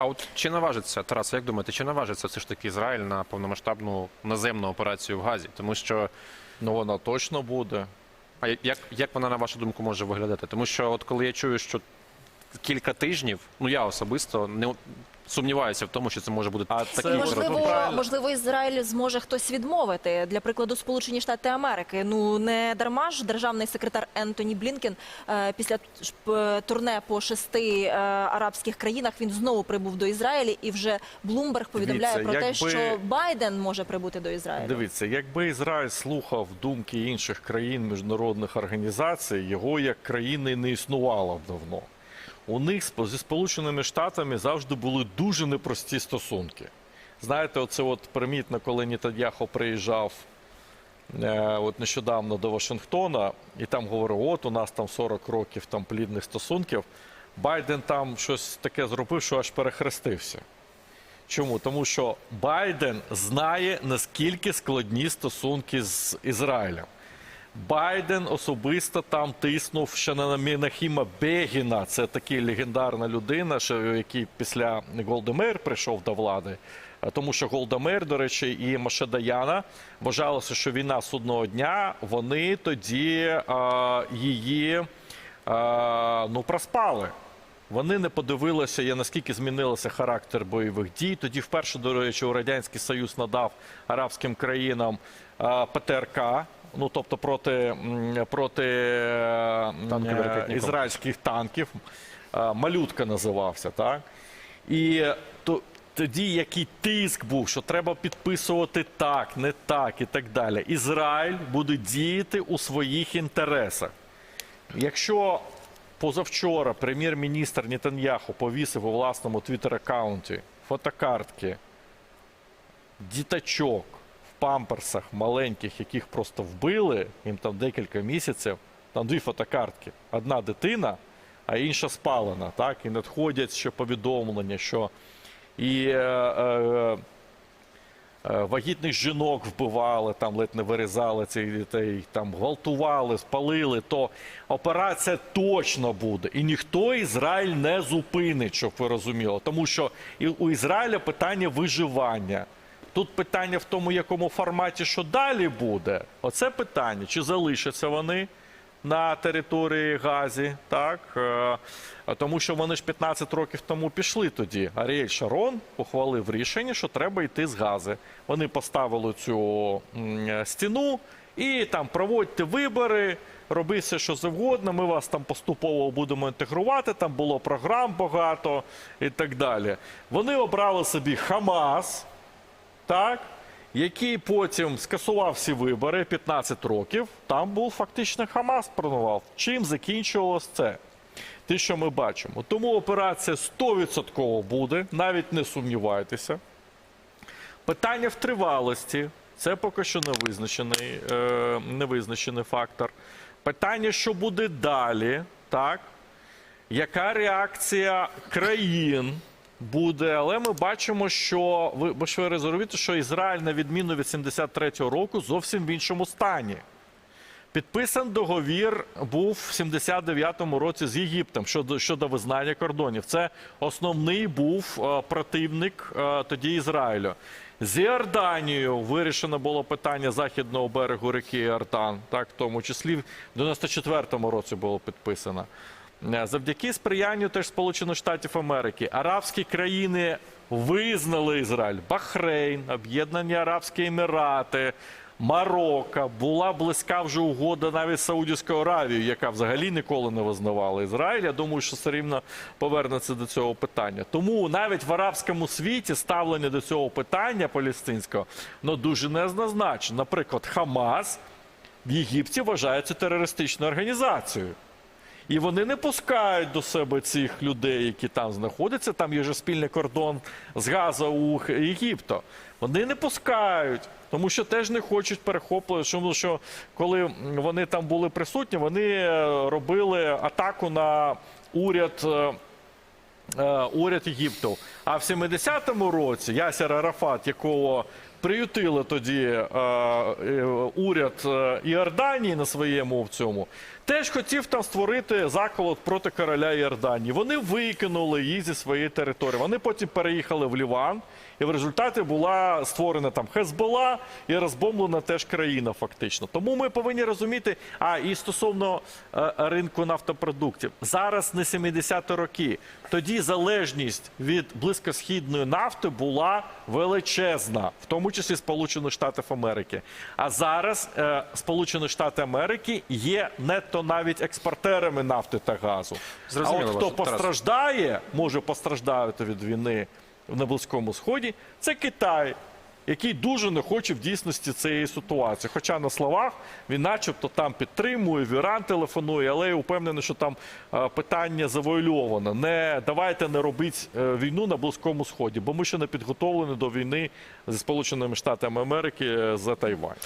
А от чи наважиться Тарас, як думаєте, чи наважиться все ж таки Ізраїль на повномасштабну наземну операцію в Газі? Тому що Ну вона точно буде. а як, як вона на вашу думку може виглядати? Тому що от коли я чую, що кілька тижнів, ну я особисто не сумніваюся в тому, що це може бути А такий це Можливо, правильно. можливо, Ізраїль зможе хтось відмовити. Для прикладу, Сполучені Штати Америки. Ну не дарма ж державний секретар Ентоні Блінкен е, після турне по шести е, арабських країнах він знову прибув до Ізраїля, і вже Блумберг повідомляє Дивіться, про те, якби- що Байден може прибути до Ізраїлю. Дивіться, якби Ізраїль слухав думки інших країн міжнародних організацій, його як країни не існувало б давно. У них зі Сполученими Штатами завжди були дуже непрості стосунки. Знаєте, оце от примітно, коли Нетаньяхо приїжджав е, от нещодавно до Вашингтона, і там говорив, от у нас там 40 років там плідних стосунків. Байден там щось таке зробив, що аж перехрестився. Чому? Тому що Байден знає, наскільки складні стосунки з Ізраїлем. Байден особисто там тиснув ще на Менахіма Бегіна. Це такий легендарна людина, що який після Голдемейр прийшов до влади. Тому що Голдемейр, до речі, і Моше Даяна вважалося, що війна судного дня вони тоді а, її а, ну, проспали. Вони не подивилися, я наскільки змінився характер бойових дій. Тоді вперше, до речі, у Радянський Союз надав арабським країнам е, ПТРК, ну тобто проти, проти м, Танковий е, ізраїльських танків. Е, Малютка називався, так? І то, тоді який тиск був, що треба підписувати так, не так і так далі. Ізраїль буде діяти у своїх інтересах. Якщо позавчора прем'єр-міністр Нетаньяху повісив у власному твіттер-аккаунті фотокартки діточок памперсах маленьких, яких просто вбили, їм там декілька місяців, там дві фотокартки. Одна дитина, а інша спалена. Так? І надходять ще повідомлення, що і е, е, Е, Вагітних жінок вбивали, там ледь не вирізали цих дітей, там гвалтували, спалили, то операція точно буде. І ніхто Ізраїль не зупинить, щоб ви розуміли. Тому що і у Ізраїля питання виживання. Тут питання в тому, якому форматі, що далі буде. Оце питання, чи залишаться вони на території Газі, так? Е, Тому що вони ж 15 років тому пішли тоді. Аріель Шарон ухвалив рішення, що треба йти з Гази. Вони поставили цю стіну і там проводьте вибори, робіть все, що завгодно. Ми вас там поступово будемо інтегрувати. Там було програм багато і так далі. Вони обрали собі Хамас так, який потім скасував всі вибори 15 років. Там був фактично Хамас пронував. Чим закінчувалось це? Те, що ми бачимо. Тому операція 100% буде, навіть не сумнівайтеся. Питання в тривалості. Це поки що не визначений, е, невизначений фактор. Питання, що буде далі, так? Яка реакція країн буде? Але ми бачимо, що ви, ви ж ви розумієте, що Ізраїль, на відміну від 73-го року, зовсім в іншому стані. Підписан договір був в 79-му році з Єгиптом щодо, щодо визнання кордонів. Це основний був е, противник е, тоді Ізраїлю. З Іорданією вирішено було питання західного берегу ріки Іордан, так, в тому числі в 94-му році було підписано. Е, Завдяки сприянню теж Сполучених Штатів Америки арабські країни визнали Ізраїль, Бахрейн, Об'єднані Арабські Емірати, Марокко, була близька вже угода навіть Саудівською Аравією, яка взагалі ніколи не визнавала Ізраїль. Я думаю, що все рівно повернеться до цього питання. Тому навіть в арабському світі ставлення до цього питання палестинського ну, дуже неоднозначно. Наприклад, Хамас в Єгипті вважається терористичною організацією. І вони не пускають до себе цих людей, які там знаходяться. Там є вже спільний кордон з Газа у Х- Вони не пускають, тому що теж не хочуть перехоплювати. Тому що коли вони там були присутні, вони е, робили атаку на уряд. е, е, уряд Єгипту. А в 70-му році Ясер Арафат, якого приютили тоді е, е, уряд е, Іорданії на своєму в цьому, теж хотів там створити заколот проти короля Іорданії. Вони викинули її зі своєї території. Вони потім переїхали в Ліван, і в результаті була створена там Хезбола і розбомблена теж країна, фактично. Тому ми повинні розуміти. А і стосовно е, ринку нафтопродуктів, зараз не 70-ті роки. Тоді залежність від близькосхідної нафти була величезна, в тому числі Сполучених Штатів Америки. А зараз е, Сполучені Штати Америки є нетто навіть експортерами нафти та газу. Зрозуміло, а от хто постраждає, може постраждати від війни на Близькому Сході, це Китай. Який дуже не хоче в дійсності цієї ситуації. Хоча на словах він начебто там підтримує, в Іран телефонує, але я впевнений, що там е, питання завуальоване. Не давайте не робіть е, війну на Близькому Сході, бо ми ще не підготовлені до війни зі Сполученими Штатами Америки е, за Тайвань.